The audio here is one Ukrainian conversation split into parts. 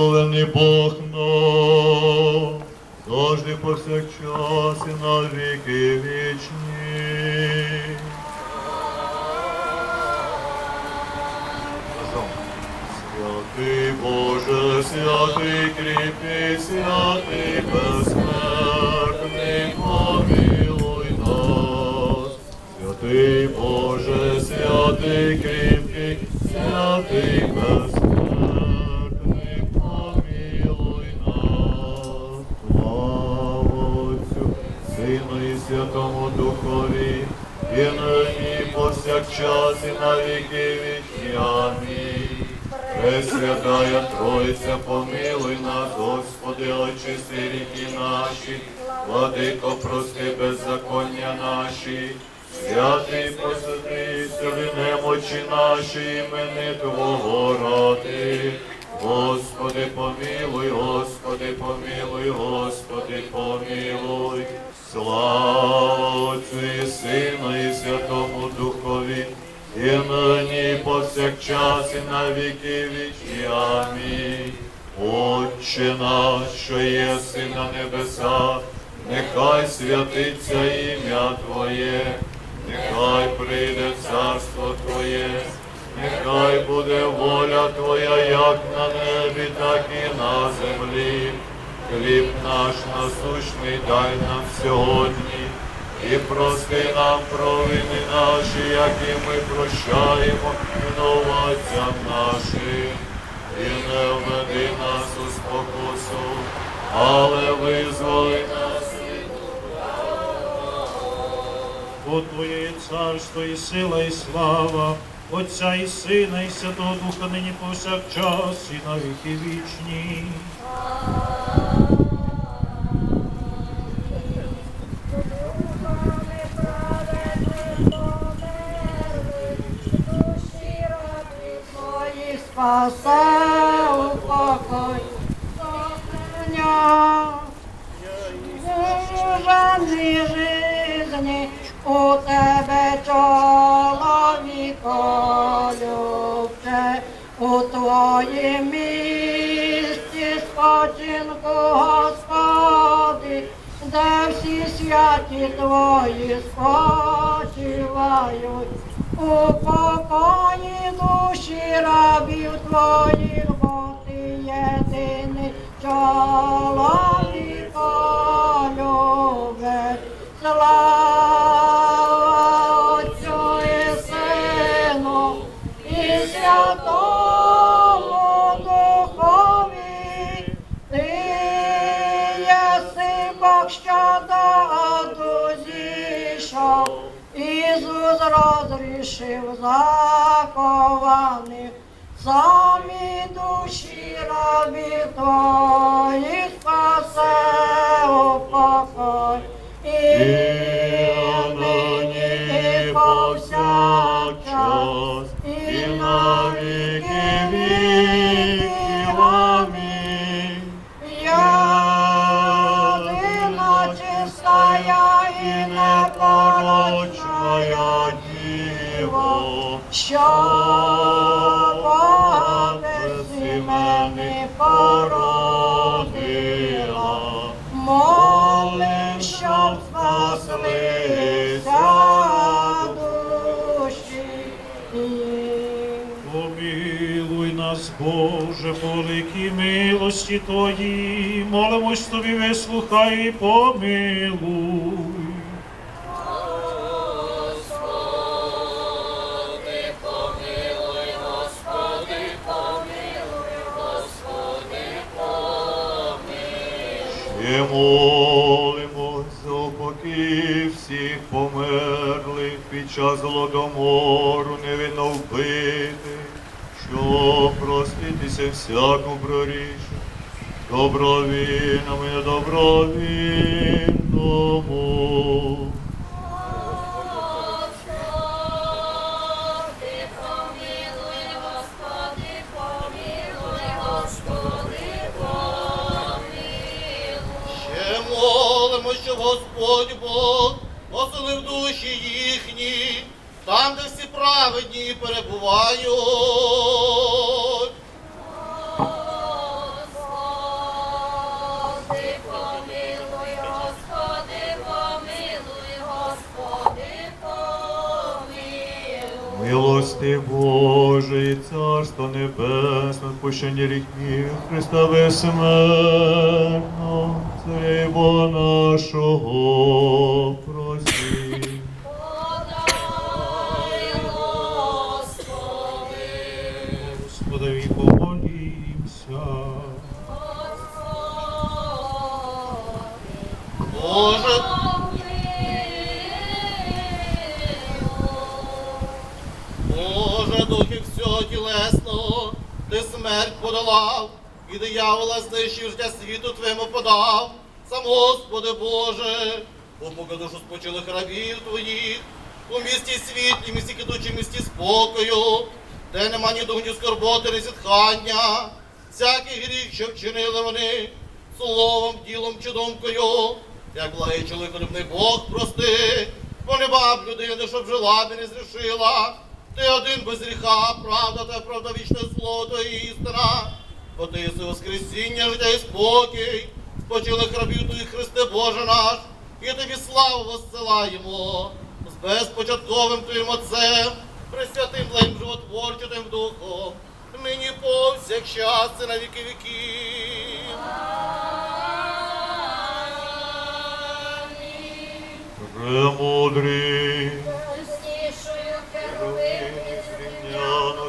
благословений Бог наш, завжди повсякчас і на віки вічні. Святий Боже, святий кріпкий, святий безсмертний, помилуй нас. Святий Боже, святий кріпкий, святий безсмертний, і повсякчас і на віки вічні. Амінь. Пресвятая Тройця, помилуй нас, Господи, очисти ріки наші, владико, прости беззаконня наші, святий посвятий, сили немочі наші, імени Твого ради. Господи, помилуй, Господи, помилуй, Господи, помилуй. Слава Отцю і Сину і Святому Духові, і нині, повсякчас, і на віки вічні. Амінь. Отче наш, що єси на небесах, нехай святиться ім'я Твоє, нехай прийде царство Твоє, нехай буде воля Твоя, як на небі, так і на землі. Хліб наш насущний дай нам сьогодні, і прости нам провини наші, які ми прощаємо винуватцям нашим, і не введи нас у спокусу, але визволи нас. Бо Твоє є царство і сила, і слава, Отця і Сина, і Святого Духа нині повсякчас, і на віки вічні. Спасе упокой сохраня. Жужані жизни у тебе чоловіко любче, у твоїм місті спочинку, Господи, де всі святі твої спочивають. У покої душі рабів твоїх, бо ти єдиний чоловіко розрішив закованих, самі душі рабі твої спасе упокой. І нині повсякчас, і на що Бога без імени породила, молим, щоб спаслися душі. Помилуй нас, Боже, великій милості Твої, молимось Тобі, вислухай і помилуй. Ще молимось за упокій всіх померлих під час голодомору невинно вбитих, щоб проститися всяку прорішу, добровільному недобровільному. Господь Бог поселив душі їхні, там, де всі праведні перебувають. Господи, помилуй, Господи, помилуй, Господи, помилуй. Милости Божої, Царство Небесне, відпущення гріхів, Христа безсмертно, Царя нашого просі. Подай, Господи, Господові помолімся. Боже, Боже, духи всього тілесного, ти смерть подолав, і диявола знищив життя світу твоєму подав. Сам Господи Боже, упокой душу спочилих рабів твоїх, у місті світлі, місті кидучі, місті спокою, де нема ні дух, ні скорботи, ні зітхання, всякий гріх, що вчинили вони, словом, ділом чи думкою, як благий чоловіколюбний Бог прости, бо не баб людини, щоб жила, не зрішила. Ти один без гріха, правда та правда вічне слово та істина. Бо ти єси воскресіння, життя і спокій, спочилих рабів твоїх Христе Боже наш, і тобі славу воссилаємо. З безпочатковим твоїм Отцем, пресвятим благим животворчим духом, нині повсякчас і на віки віків. Премудрий,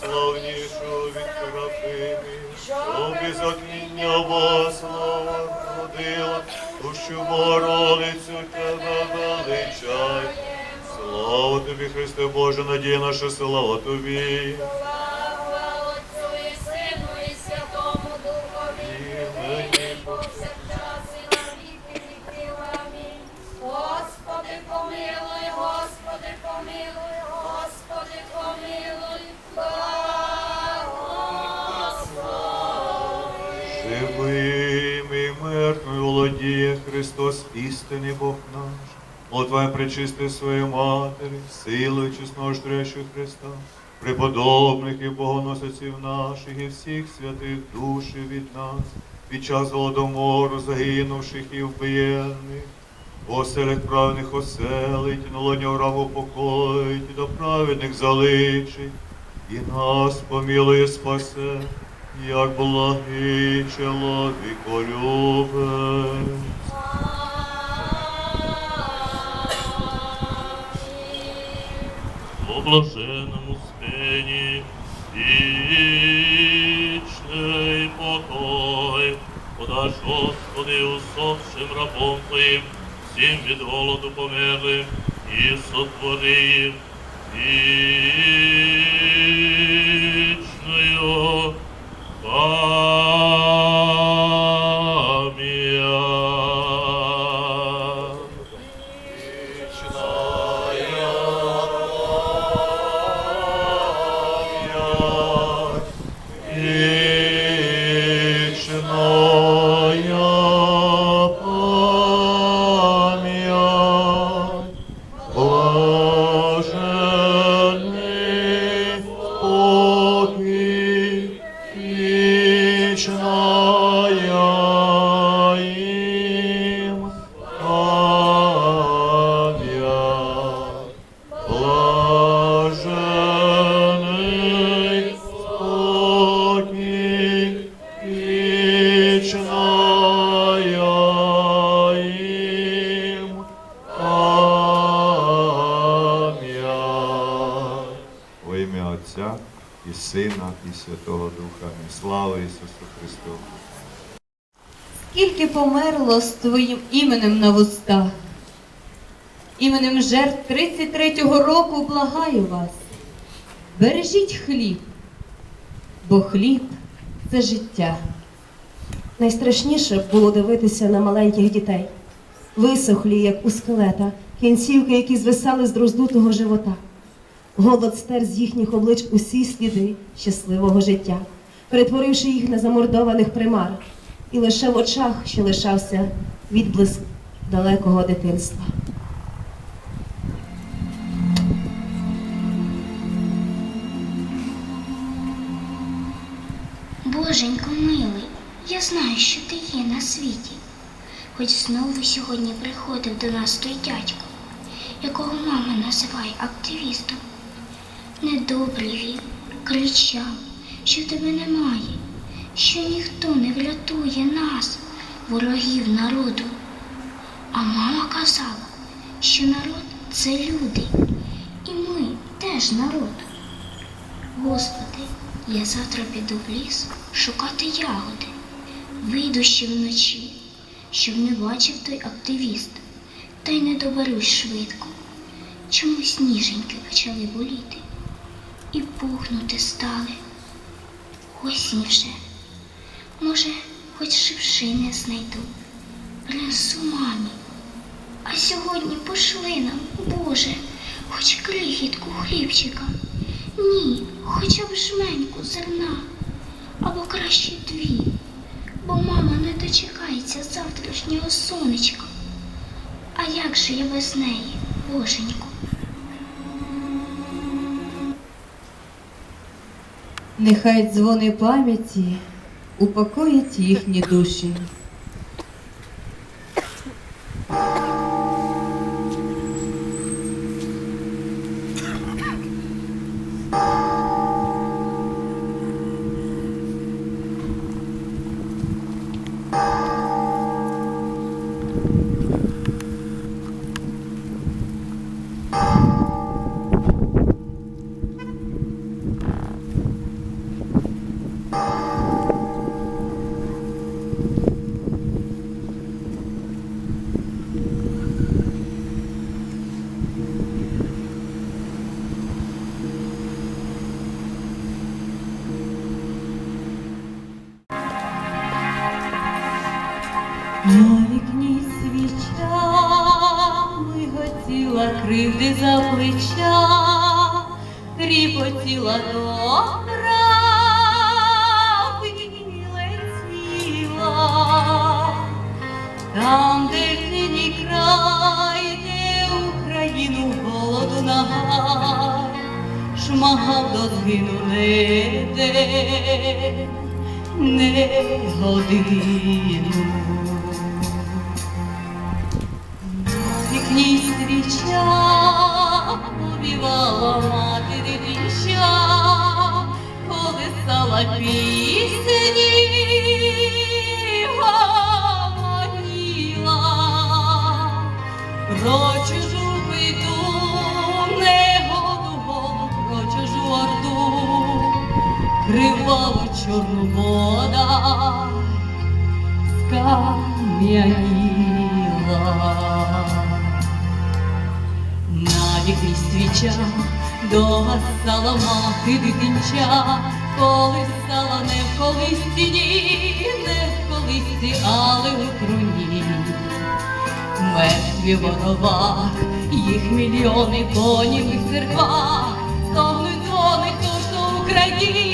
славнішу від Серафимі, що без отміння вас слава родила, дущу боролицю тебе величай. Слава тобі, Христе Боже, надія наша, слава тобі. Христос, істинний Бог наш. Молитва причисти своєї Матері, силою чесного жтрещу Христа, преподобних і богоносиців наших і всіх святих душі від нас, під час голодомору загинувших і вбиєнних, оселять правних оселить, на лоні врагу покоїть, до праведних заличить, і нас помілує спасе, як благий чоловіколюбець. О блаженному спині вічний покой, подаш, Господи, усопшим рабом Твоїм, всім від голоду померлим, і сотвори їм вічною померло з твоїм іменем на вустах? Іменем жертв 33-го року благаю вас. Бережіть хліб, бо хліб це життя. Найстрашніше було дивитися на маленьких дітей, висохлі, як у скелета, кінцівки, які звисали з роздутого живота. Голод стер з їхніх облич усі сліди щасливого життя, перетворивши їх на замордованих примар, і лише в очах ще лишався відблиск далекого дитинства. Боженько милий, я знаю, що ти є на світі. хоч знову сьогодні приходив до нас той дядько, якого мама називає активістом. Недобрий він, кричав, що тебе немає, що ніхто не врятує нас, ворогів народу. А мама казала, що народ це люди, і ми теж народ. Господи, я завтра піду в ліс шукати ягоди. Вийду ще вночі, щоб не бачив той активіст, та й не доберусь швидко. Чомусь ніженьки почали боліти і пухнути стали. Осінь вже. Може, хоч шившини знайду, принесу мамі. А сьогодні пошли нам, Боже, хоч крихітку хлібчика. Ні, хоча б жменьку зерна, або краще дві, бо мама не дочекається завтрашнього сонечка. А як же я без неї, Боженьку? Нехай дзвони пам'яті упокоїть їхні душі. На вікні свіча миготіла кривди за плеча, тріпотіла добра, летіла. Там, де нині край, де Україну голоду нагай, шмагав до згину не день, не годину. Вікні свіча обівала мати дитинча, колисала пісні, гомоніла. Про чужу биду, негоду голу, про чужу орду, чорну вода скам'яніла. свіча, до вас стала мати дитинча, колисала не в колисці, ні, не в колисці, але у труні. Мертві ворова, їх мільйони конів і церква, стогнуть дзвони тут у Україні,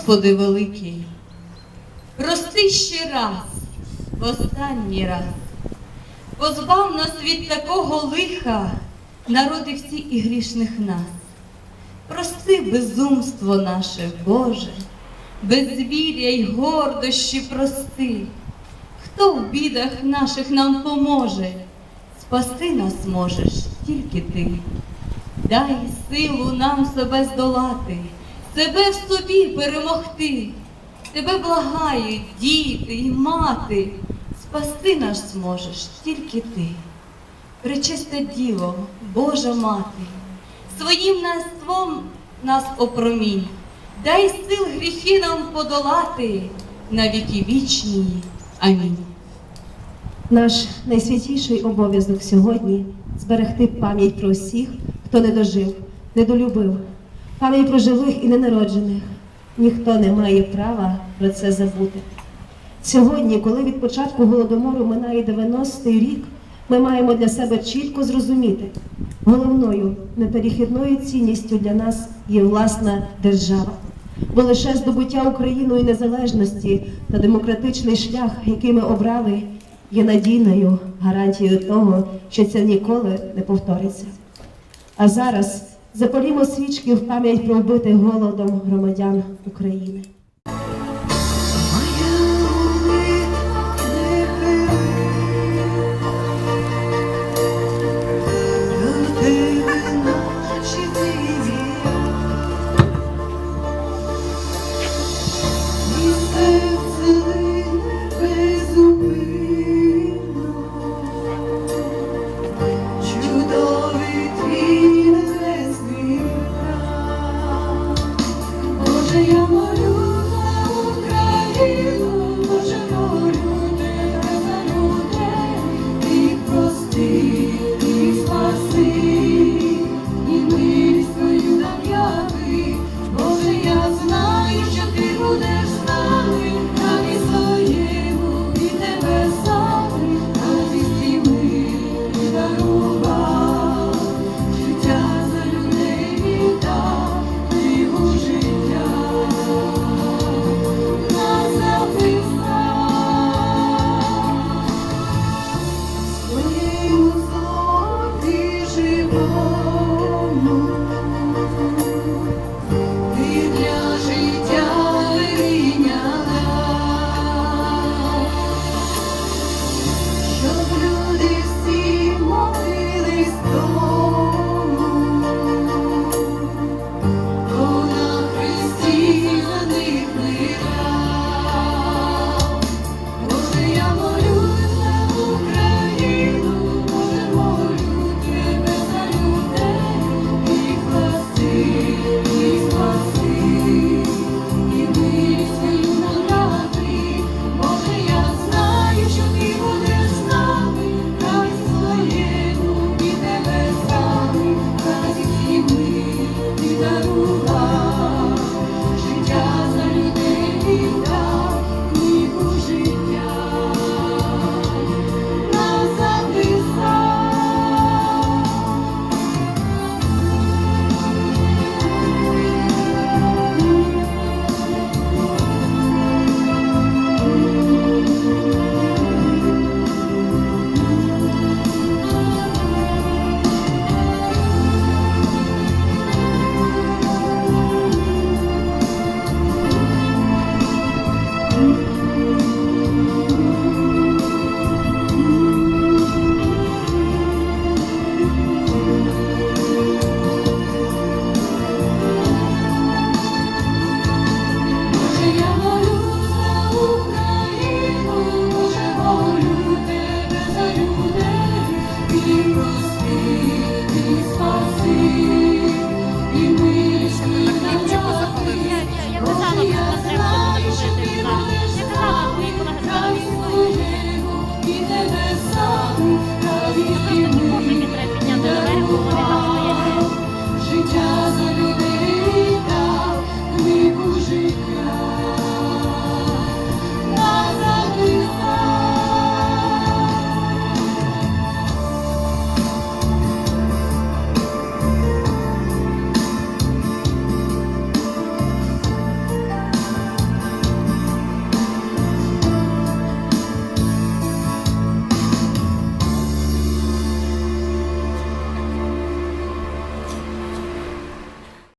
Господи великий, прости ще раз, в останній раз. позбав нас від такого лиха, народи всі і грішних нас. Прости безумство наше, Боже, безвір'я й гордощі прости. Хто в бідах наших нам поможе? Спасти нас можеш тільки ти. Дай силу нам себе здолати, себе в собі перемогти. Тебе благають діти й мати, спасти нас зможеш тільки ти. Пречисте Діво, Божа мати, своїм наством нас опромінь, дай сил гріхи нам подолати на віки вічні. Амінь. Наш найсвятіший обов'язок сьогодні зберегти пам'ять про всіх, хто не дожив, не долюбив, пам'ять про живих і ненароджених. Ніхто не має права про це забути. Сьогодні, коли від початку голодомору минає 90-й рік, ми маємо для себе чітко зрозуміти, головною неперехідною цінністю для нас є власна держава. Бо лише здобуття Україною незалежності та демократичний шлях, який ми обрали, є надійною гарантією того, що це ніколи не повториться. А зараз запалімо свічки в пам'ять про вбитих голодом громадян України.